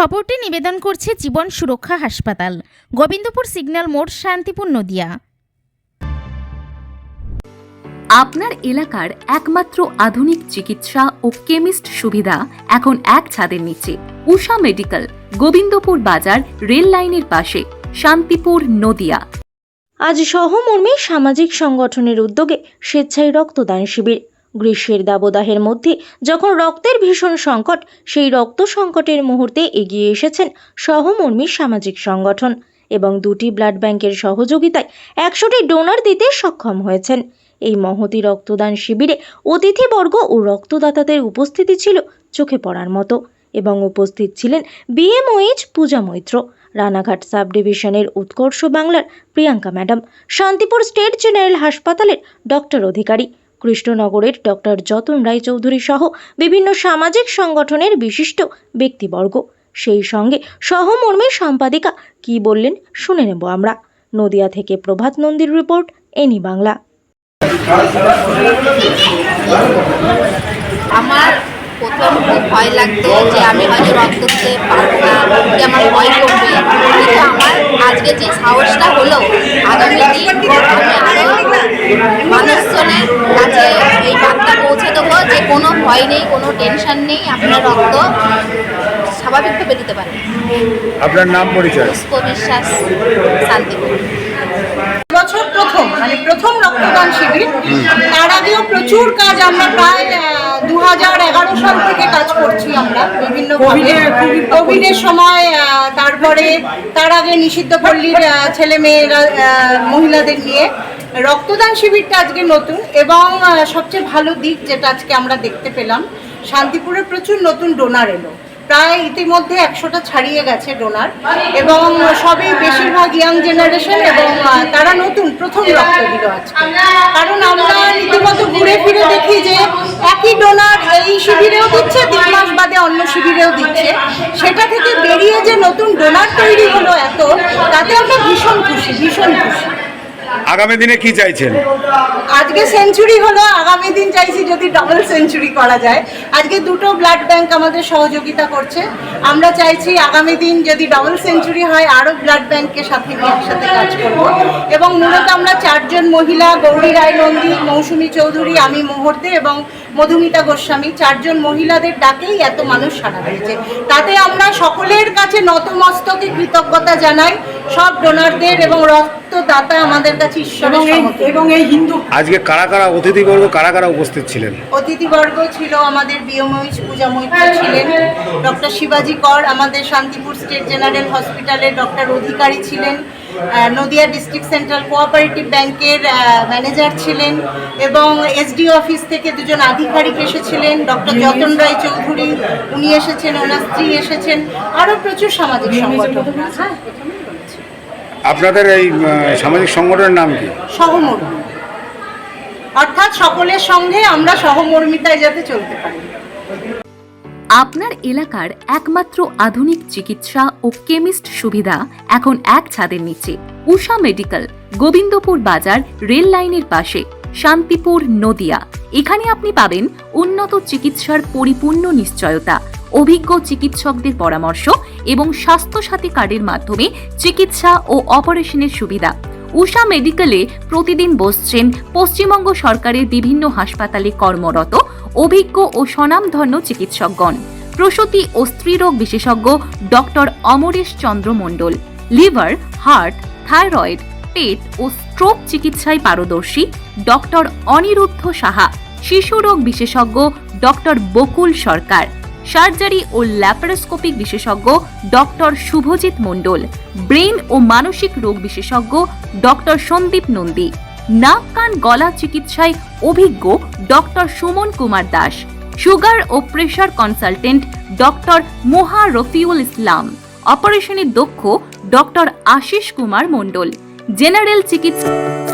খবরটি নিবেদন করছে জীবন সুরক্ষা হাসপাতাল। গোবিন্দপুর সিগন্যাল মোড় শান্তিপুর নদিয়া। আপনার এলাকার একমাত্র আধুনিক চিকিৎসা ও কেমিস্ট সুবিধা এখন এক ছাদের নিচে। উষা মেডিকেল গোবিন্দপুর বাজার রেল লাইনের পাশে শান্তিপুর নদিয়া। আজ সহমর্মী সামাজিক সংগঠনের উদ্যোগে স্বেচ্ছায় রক্তদান শিবির। গ্রীষ্মের দাবদাহের মধ্যে যখন রক্তের ভীষণ সংকট, সেই রক্ত সংকটের মুহূর্তে এগিয়ে এসেছেন সহমর্মী সামাজিক সংগঠন এবং দুটি ব্লাড ব্যাংকের সহযোগিতায় একশোটি ডোনার দিতে সক্ষম হয়েছেন। এই মহতি রক্তদান শিবিরে অতিথিবর্গ ও রক্তদাতাদের উপস্থিতি ছিল চোখে পড়ার মতো এবং উপস্থিত ছিলেন বিএমওএইচ পূজা মৈত্র, রানাঘাট সাব ডিভিশনের উৎকর্ষ বাংলার Priyanka madam, Shantipur state general হাসপাতালের ডক্টর অধিকারী কৃষ্ণনগরের ডক্টর যতন রায়চৌধুরী সহ বিভিন্ন সামাজিক সংগঠনের বিশিষ্ট ব্যক্তিবর্গ। সেই সঙ্গে সহমর্মী সম্পাদিকা কি বললেন শুনে নেব আমরা। নদিয়া থেকে প্রভাত নন্দীর রিপোর্ট, এনি বাংলা। আমার প্রথম খুব ভয় লাগতো যে আমি হয়তো রক্ত দিতে পারব না কি আমার ভয় করবে। কিন্তু আমার আজকে যে সাহসটা হলো, আগামী দিন আমি মানুষজনের কাছে এই বার্তা পৌঁছে দেবো যে কোনো ভয় নেই কোনো টেনশন নেই আপনার রক্ত স্বাভাবিকভাবে দিতে পারেন। আপনার নাম পরিচয়? পুষ্প বিশ্বাস শান্তিপুর বছর প্রথম মানে প্রথম রক্তদান তার আগেও প্রচুর কাজ আমরা প্রায় দু হাজার এগারো সাল থেকে কাজ করছি আমরা বিভিন্ন কোভিডের সময় তারপরে তার আগে নিষিদ্ধ পল্লীর ছেলে মেয়েরা মহিলাদের নিয়ে রক্তদান শিবিরটা আজকে নতুন এবং সবচেয়ে ভালো দিক যেটা আজকে আমরা দেখতে পেলাম শান্তিপুরে প্রচুর নতুন ডোনার এলো। প্রায় ইতিমধ্যে একশোটা ছাড়িয়ে গেছে ডোনার এবং সবই বেশিরভাগ ইয়াং জেনারেশন এবং তারা নতুন, প্রথম রক্ত দিল আজকে। কারণ আমরা রীতিমতো ঘুরে ফিরে দেখি যে একই ডোনার এই শিবিরেও দিচ্ছে, তিন মাস বাদে অন্য শিবিরেও দিচ্ছে। সেটা থেকে বেরিয়ে যে নতুন ডোনার তৈরি হলো এত, তাতে আমরা ভীষণ খুশি ভীষণ খুশি। আগামী দিনে কি চাইছেন? আজকে সেঞ্চুরি হলো, আগামী দিন চাইছি যদি ডাবল সেঞ্চুরি করা যায়। আজকে দুটো ব্লাড ব্যাংক আমাদের সহযোগিতা করছে। আমরা চাইছি আগামী দিন যদি ডাবল সেঞ্চুরি হয় আরও ব্লাড ব্যাংকের সাথে একসাথে কাজ করব। এবং মূলত আমরা চারজন মহিলা, গৌরী রায় নন্দী, মৌসুমী চৌধুরী, আমি মুহূর্তে এবং মধুমিতা গোস্বামী, চারজন মহিলাদের ডাকেই এত মানুষ সাড়া দিয়েছে। তাতে আমরা সকলের কাছে নতমস্তকে কৃতজ্ঞতা জানাই। সব ডোনারদের এবং রক্তদাতা আমাদের কাছে ঈশ্বরের এবং এই হিন্দু আজকে কারা কারা অতিথিবর্গ কারা কারা উপস্থিত ছিলেন? অতিথিবর্গ ছিল আমাদের বিয়ময়ীশ পূজা মৈত্র ছিলেন ডক্টর শিবাজি কর আমাদের শান্তিপুর স্টেট জেনারেল হসপিটালের ডক্টর অধিকারী ছিলেন নদিয়া ডিস্ট্রিক্ট সেন্ট্রাল কোঅপারেটিভ ব্যাংকের ম্যানেজার ছিলেন এবং এসডি অফিস থেকে দুজন আধিকারিক এসেছিলেন ডক্টর যতন রায় চৌধুরী উনি এসেছেন ওনার স্ত্রী এসেছেন আরও প্রচুর সামাজিক সংগঠন হ্যাঁ। আপনাদের এই সামাজিক সংগঠনের নাম কি? সহমর্মী। অর্থাৎ সকলের সঙ্গে আমরা সহমর্মিতায় যাতে চলতে পারি। আপনার এলাকার একমাত্র আধুনিক চিকিৎসা ও কেমিস্ট সুবিধা এখন এক ছাদের নিচে। উষা মেডিকেল গোবিন্দপুর বাজার রেল লাইনের পাশে শান্তিপুর নদিয়া। এখানে আপনি পাবেন উন্নত চিকিৎসার পরিপূর্ণ নিশ্চয়তা। অভিজ্ঞ চিকিৎসকদের পরামর্শ এবং স্বাস্থ্যসাথী কার্ডের মাধ্যমে চিকিৎসা ও অপারেশনের সুবিধা। উষা মেডিকেলে প্রতিদিন বসছেন পশ্চিমবঙ্গ সরকারের বিভিন্ন হাসপাতালে কর্মরত, অভিজ্ঞ ও স্বনামধন্য চিকিৎসকগণ। প্রসূতি ও স্ত্রীরোগ বিশেষজ্ঞ doctor Amaresh Chandra Mondal. Liver, heart, thyroid, পেট ও স্ট্রোক চিকিৎসায় পারদর্শী ডক্টর অনিরুদ্ধ সাহা। শিশুরোগ বিশেষজ্ঞ ডক্টর বকুল সরকার। সার্জারি ও ল্যাপারোস্কোপিক বিশেষজ্ঞ ডক্টর শুভজিৎ মণ্ডল, ব্রেন ও মানসিক রোগ বিশেষজ্ঞ ডক্টর সন্দীপ নন্দী, নাক, কান, গলা চিকিৎসায় অভিজ্ঞ ডক্টর সুমন কুমার দাস, সুগার ও pressure consultant doctor Moha Rafiul Islam, অপারেশনে দক্ষ ডক্টর আশিস কুমার মণ্ডল, জেনারেল চিকিৎসা